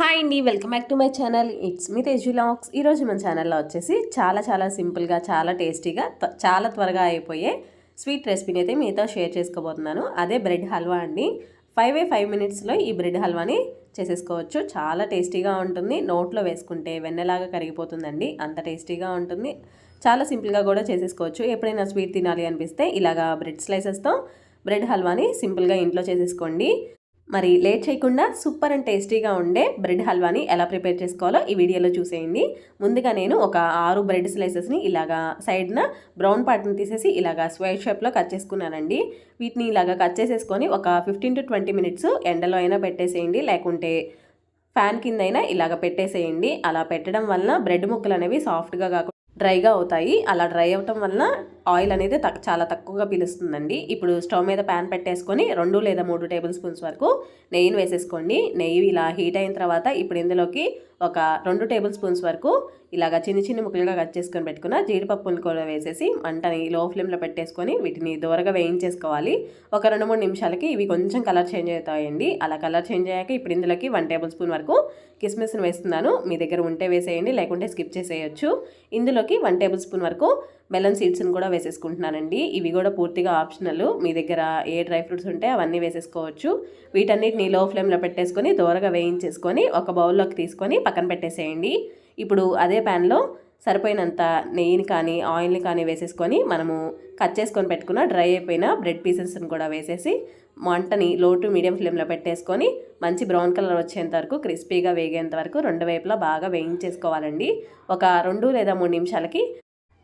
Hi అండి welcome back to my channel it's me Teju lakhs ఈరోజు మన ఛానల్లో వచ్చేసి చాలా చాలా సింపుల్గా చాలా టేస్టీగా చాలా త్వరగా అయిపోయే స్వీట్ రెసిపీని అయితే మీతో షేర్ చేసుకోబోతున్నాను. అదే బ్రెడ్ హల్వా అండి. ఫైవ్ ఏ ఫైవ్ మినిట్స్లో ఈ బ్రెడ్ హల్వాని చేసేసుకోవచ్చు. చాలా టేస్టీగా ఉంటుంది. నోట్లో వేసుకుంటే వెన్నెలాగా కరిగిపోతుందండి. అంత టేస్టీగా ఉంటుంది. చాలా సింపుల్గా కూడా చేసేసుకోవచ్చు. ఎప్పుడైనా స్వీట్ తినాలి అనిపిస్తే ఇలాగా బ్రెడ్ స్లైసెస్తో బ్రెడ్ హల్వాని సింపుల్గా ఇంట్లో చేసేసుకోండి. మరి లేట్ చేయకుండా సూపర్ అండ్ టేస్టీగా ఉండే బ్రెడ్ హల్వాని ఎలా ప్రిపేర్ చేసుకోవాలో ఈ వీడియోలో చూసేయండి. ముందుగా నేను ఒక ఆరు బ్రెడ్ స్లైసెస్ని ఇలాగా సైడ్న బ్రౌన్ పార్ట్ని తీసేసి ఇలాగా స్క్వేర్ షేప్లో కట్ చేసుకున్నానండి. వీటిని ఇలాగా కట్ చేసేసుకొని ఒక ఫిఫ్టీన్ టు ట్వంటీ మినిట్స్ ఎండలో అయినా పెట్టేసేయండి. లేకుంటే ఫ్యాన్ కింద అయినా ఇలాగ పెట్టేసేయండి. అలా పెట్టడం వలన బ్రెడ్ ముక్కలు అనేవి సాఫ్ట్గా కాకుండా డ్రైగా అవుతాయి. అలా డ్రై అవటం వలన ఆయిల్ అనేది తక్- చాలా తక్కువగా పీలుస్తుందండి. ఇప్పుడు స్టవ్ మీద ప్యాన్ పెట్టేసుకొని రెండు లేదా మూడు టేబుల్ స్పూన్స్ వరకు నెయ్యిని వేసేసుకోండి. నెయ్యి ఇలా హీట్ అయిన తర్వాత ఇప్పుడు ఇందులోకి ఒక రెండు టేబుల్ స్పూన్స్ వరకు ఇలాగ చిన్న చిన్న ముక్కలుగా కట్ చేసుకొని పెట్టుకున్న జీడిపప్పుని కూడా వేసేసి మంటని లో ఫ్లేమ్లో పెట్టేసుకొని వీటిని దూరగా వేయించేసుకోవాలి. ఒక రెండు మూడు నిమిషాలకి ఇవి కొంచెం కలర్ చేంజ్ అవుతాయండి. అలా కలర్ చేంజ్ అయ్యాక ఇప్పుడు ఇందులోకి వన్ టేబుల్ స్పూన్ వరకు కిస్మిస్ని వేస్తున్నాను. మీ దగ్గర ఉంటే వేసేయండి లేకుంటే స్కిప్ చేసేయచ్చు. ఇందులోకి వన్ టేబుల్ స్పూన్ వరకు మెలన్ సీడ్స్ని కూడా వేసేసుకుంటున్నానండి. ఇవి కూడా పూర్తిగా ఆప్షనల్ మీ దగ్గర ఏ డ్రై ఫ్రూట్స్ ఉంటే అవన్నీ వేసేసుకోవచ్చు. వీటన్నిటిని లో ఫ్లేమ్లో పెట్టేసుకొని దూరగా వేయించేసుకొని ఒక బౌల్లోకి తీసుకొని పక్కన పెట్టేసేయండి. ఇప్పుడు అదే ప్యాన్లో సరిపోయినంత నెయ్యిని కానీ ఆయిల్ని కానీ వేసేసుకొని మనము కట్ చేసుకొని పెట్టుకున్న డ్రై అయిపోయిన బ్రెడ్ పీసెస్ని కూడా వేసేసి మంటని లో టు మీడియం ఫ్లేమ్లో పెట్టేసుకొని మంచి బ్రౌన్ కలర్ వచ్చేంత వరకు క్రిస్పీగా వేగేంత వరకు రెండు వైపులా బాగా వేయించేసుకోవాలండి. ఒక రెండు లేదా మూడు నిమిషాలకి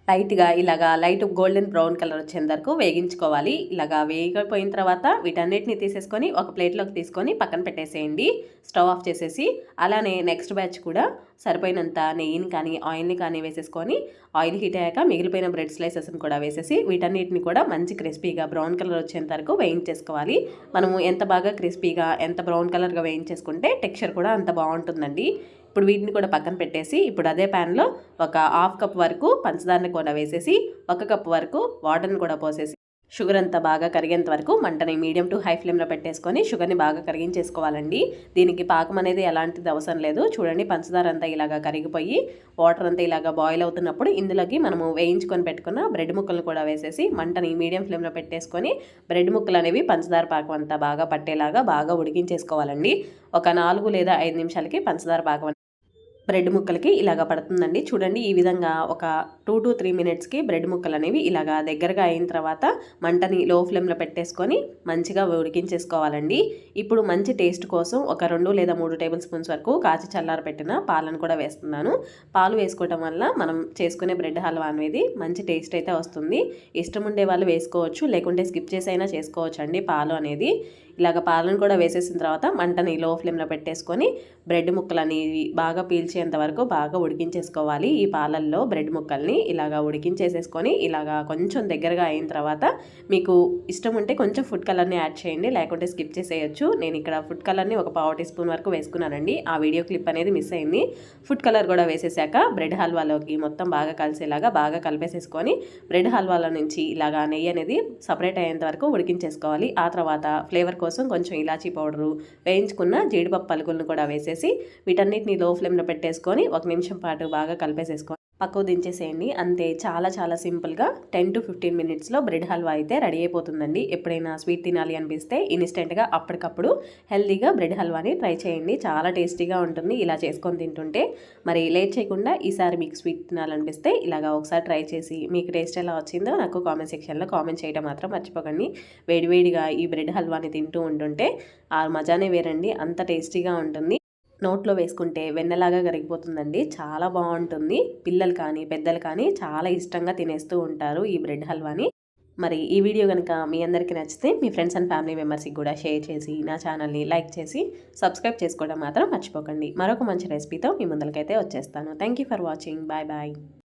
లైట్గా ఇలాగా లైట్ గోల్డెన్ బ్రౌన్ కలర్ వచ్చేంత వరకు వేగించుకోవాలి. ఇలాగా వేగిపోయిన తర్వాత వీటన్నిటిని తీసేసుకొని ఒక ప్లేట్లోకి తీసుకొని పక్కన పెట్టేసేయండి. స్టవ్ ఆఫ్ చేసేసి అలానే నెక్స్ట్ బ్యాచ్ కూడా సరిపోయినంత నెయ్యిని కానీ ఆయిల్ని కానీ వేసేసుకొని ఆయిల్ హీట్ అయ్యాక మిగిలిపోయిన బ్రెడ్ స్లైసెస్ని కూడా వేసేసి వీటన్నిటిని కూడా మంచి క్రిస్పీగా బ్రౌన్ కలర్ వచ్చేంత వరకు వేయించేసుకోవాలి. మనము ఎంత బాగా క్రిస్పీగా ఎంత బ్రౌన్ కలర్గా వేయించేసుకుంటే టెక్స్చర్ కూడా అంత బాగుంటుందండి. ఇప్పుడు వీటిని కూడా పక్కన పెట్టేసి ఇప్పుడు అదే ప్యాన్లో ఒక హాఫ్ కప్ వరకు పంచదారని కూడా వేసేసి ఒక కప్ వరకు వాటర్ని కూడా పోసేసి షుగర్ అంతా బాగా కరిగేంత వరకు మంటని మీడియం టు హై ఫ్లేమ్లో పెట్టేసుకొని షుగర్ని బాగా కరిగించేసుకోవాలండి. దీనికి పాకం అనేది ఎలాంటిది అవసరం లేదు. చూడండి పంచదార అంతా ఇలాగా కరిగిపోయి వాటర్ అంతా ఇలాగా బాయిల్ అవుతున్నప్పుడు ఇందులోకి మనము వేయించుకొని పెట్టుకున్న బ్రెడ్ ముక్కలను కూడా వేసేసి మంటని మీడియం ఫ్లేమ్లో పెట్టేసుకొని బ్రెడ్ ముక్కలు అనేవి పంచదార పాకం అంతా బాగా పట్టేలాగా బాగా ఉడికించేసుకోవాలండి. ఒక నాలుగు లేదా ఐదు నిమిషాలకి పంచదార పాకం బ్రెడ్ ముక్కలకి ఇలాగ పడుతుందండి. చూడండి ఈ విధంగా ఒక టూ టు త్రీ మినిట్స్కి బ్రెడ్ ముక్కలు అనేవి ఇలాగా దగ్గరగా అయిన తర్వాత మంటని లో ఫ్లేమ్లో పెట్టేసుకొని మంచిగా ఉడికించేసుకోవాలండి. ఇప్పుడు మంచి టేస్ట్ కోసం ఒక రెండు లేదా మూడు టేబుల్ స్పూన్స్ వరకు కాచి చల్లార పెట్టిన పాలను కూడా వేస్తున్నాను. పాలు వేసుకోవటం వల్ల మనం చేసుకునే బ్రెడ్ హల్వా అనేది మంచి టేస్ట్ అయితే వస్తుంది. ఇష్టం ఉండే వాళ్ళు వేసుకోవచ్చు లేకుంటే స్కిప్ చేసి అయినా చేసుకోవచ్చు అండి పాలు అనేది. ఇలాగ పాలను కూడా వేసేసిన తర్వాత మంటని లో ఫ్లేమ్లో పెట్టేసుకొని బ్రెడ్ ముక్కలు అనేవి బాగా పీల్చి పీల్చేంత వరకు బాగా ఉడికించేసుకోవాలి. ఈ పాలల్లో బ్రెడ్ ముక్కల్ని ఇలాగా ఉడికించేసేసుకొని ఇలాగా కొంచెం దగ్గరగా అయిన తర్వాత మీకు ఇష్టం ఉంటే కొంచెం ఫుడ్ కలర్ని యాడ్ చేయండి. లేకుంటే స్కిప్ చేసేయచ్చు. నేను ఇక్కడ ఫుడ్ కలర్ని ఒక పావు టీ స్పూన్ వరకు వేసుకున్నానండి. ఆ వీడియో క్లిప్ అనేది మిస్ అయింది. ఫుడ్ కలర్ కూడా వేసేసాక బ్రెడ్ హల్వాలోకి మొత్తం బాగా కలిసేలాగా బాగా కలిపేసేసుకొని బ్రెడ్ హల్వాలో నుంచి ఇలాగా నెయ్యి అనేది సపరేట్ అయ్యేంత వరకు ఉడికించేసుకోవాలి. ఆ తర్వాత ఫ్లేవర్ కోసం కొంచెం ఇలాచీ పౌడరు వేయించుకున్న జీడిపప్పు పలుకులను కూడా వేసేసి వీటన్నిటిని లో ఫ్లేమ్లో పెట్టేసుకొని ఒక నిమిషం పాటు బాగా కలిపేసేసుకొని పక్కకు దించేసేయండి. అంతే చాలా చాలా సింపుల్గా టెన్ టు ఫిఫ్టీన్ మినిట్స్లో బ్రెడ్ హల్వా అయితే రెడీ అయిపోతుందండి. ఎప్పుడైనా స్వీట్ తినాలి అనిపిస్తే ఇన్స్టెంట్గా అప్పటికప్పుడు హెల్తీగా బ్రెడ్ హల్వాని ట్రై చేయండి. చాలా టేస్టీగా ఉంటుంది ఇలా చేసుకొని తింటుంటే. మరి లేట్ చేయకుండా ఈసారి మీకు స్వీట్ తినాలనిపిస్తే ఇలాగా ఒకసారి ట్రై చేసి మీకు టేస్ట్ ఎలా వచ్చిందో నాకు కామెంట్ సెక్షన్లో కామెంట్ చేయడం మాత్రం మర్చిపోకండి. వేడివేడిగా ఈ బ్రెడ్ హల్వాని తింటూ ఉంటుంటే ఆ మజానే వేరండి. అంత టేస్టీగా ఉంటుంది. నోట్లో వేసుకుంటే వెన్నలాగా కరిగిపోతుందండి. చాలా బాగుంటుంది. పిల్లలు కానీ పెద్దలు కానీ చాలా ఇష్టంగా తినేస్తూ ఉంటారు ఈ బ్రెడ్ హల్వాని. మరి ఈ వీడియో కనుక మీ అందరికీ నచ్చితే మీ ఫ్రెండ్స్ అండ్ ఫ్యామిలీ మెంబర్స్కి కూడా షేర్ చేసి నా ఛానల్ని లైక్ చేసి సబ్స్క్రైబ్ చేసుకోవడం మాత్రం మర్చిపోకండి. మరొక మంచి రెసిపీతో మీ ముందరికైతే వచ్చేస్తాను. Thank you for watching. Bye bye.